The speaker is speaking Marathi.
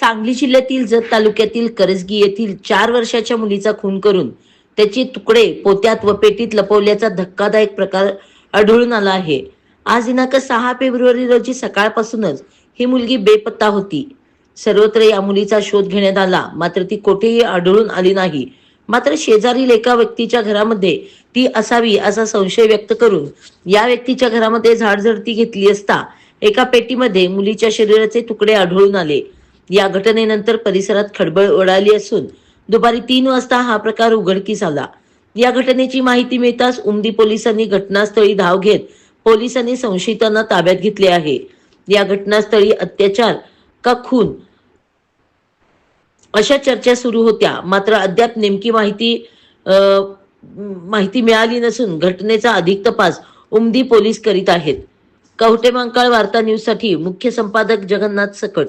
सांगली जिल्ह्यातील जत तालुक्यातील करजगी येथील चार वर्षाच्या मुलीचा खून करून त्याचे तुकडे पोत्यात व पेटीत लपवल्याचा धक्कादायक प्रकार आढळून आला आहे. आज दिनांक सहा फेब्रुवारी रोजी सकाळपासूनच ही मुलगी बेपत्ता होती. सर्वत्र या मुलीचा शोध घेण्यात आला. मात्र ती कोठेही आढळून आली नाही. मात्र शेजारील एका व्यक्तीच्या घरामध्ये ती असावी असा संशय व्यक्त करून या व्यक्तीच्या घरामध्ये झाडझडती घेतली असता एका पेटीमध्ये मुलीच्या शरीराचे तुकडे आढळून आले. या घटनेनंतर परिसरात खळबळ उडाली असून दुपारी तीन वाजता हा प्रकार उघडकीस आला. या घटनेची माहिती मिळताच उमदी पोलिसांनी घटनास्थळी धाव घेत पोलिसांनी संशयितांना ताब्यात घेतले आहे. या घटनास्थळी अत्याचार का खून? अशा चर्चा सुरू होत्या. मात्र अद्याप नेमकी माहिती अ, माहिती मिळाली नसून घटनेचा अधिक तपास उमदी पोलीस करीत आहेत. कवटे मंकाळ वार्ता न्यूजसाठी मुख्य संपादक जगन्नाथ सकट.